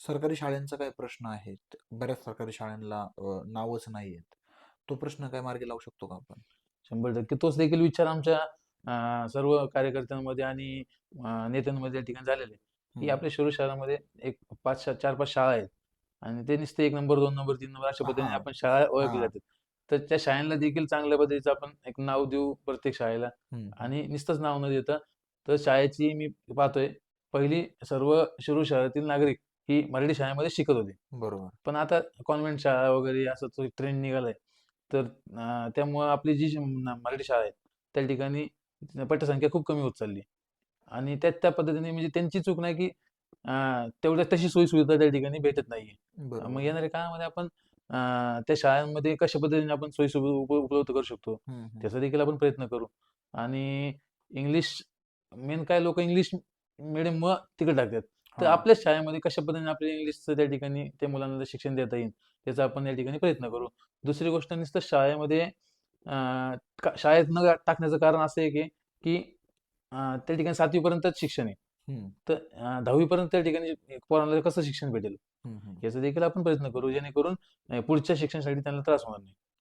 सरकारी शाळांचा काय प्रश्न आहेत बऱ्याच सरकारी शाळांना नावच नाही आहेत तो प्रश्न काय मार्गी लावू शकतो का आपण शंभर टक्के तोच देखील विचार आमच्या सर्व कार्यकर्त्यांमध्ये आणि नेत्यांमध्ये या ठिकाणी झालेले आहे. की. आपल्या शिरूर शहरामध्ये एक पाच चार पाच शाळा आहेत आणि ते नुसते एक नंबर दोन नंबर तीन नंबर अशा पद्धतीने. आपण शाळा ओळखली. जातात तर त्या शाळांना देखील चांगल्या पद्धतीचं आपण एक नाव देऊ प्रत्येक शाळेला. आणि नुसतंच नाव न देता तर शाळेची मी पाहतोय पहिली सर्व शिरूर शहरातील नागरिक ही मराठी शाळेमध्ये शिकत होते. बरोबर. पण आता कॉन्व्हेंट शाळा वगैरे असं तो ट्रेंड निघालाय. तर त्यामुळं आपली जी मराठी शाळा आहे त्या ठिकाणी पटसंख्या खूप कमी होत चालली आणि त्या त्या पद्धतीने म्हणजे त्यांची चूक नाही की तेवढ्या तशी सोयी सुविधा त्या ठिकाणी भेटत नाहीये. मग येणाऱ्या काळामध्ये आपण त्या शाळांमध्ये कशा पद्धतीने आपण सोयी सुविधा उप- उपलब्ध करू शकतो. त्याचा देखील आपण प्रयत्न करू. आणि इंग्लिश मेन काय लोक इंग्लिश मिडियम मुळे तिकडे टाकतात. तर हा. आपल्याच शाळेमध्ये कशा पद्धतीने आपल्या इंग्लिशचं त्या ठिकाणी त्या मुलांना शिक्षण देता येईल याचा आपण या ठिकाणी प्रयत्न करू. दुसरी गोष्ट नुसतं शाळेमध्ये अं, का- शाळेत न टाकण्याचं कारण असं आहे की की अं, त्या ठिकाणी सातवीपर्यंतच शिक्षण आहे. हम्म, तर अं, दहावीपर्यंत त्या ठिकाणी पोरांना कसं शिक्षण भेटेल? हम्म, हम्म. याचा देखील आपण प्रयत्न करू जेणेकरून अं, पुढच्या शिक्षणासाठी त्यांना त्रास होणार नाही.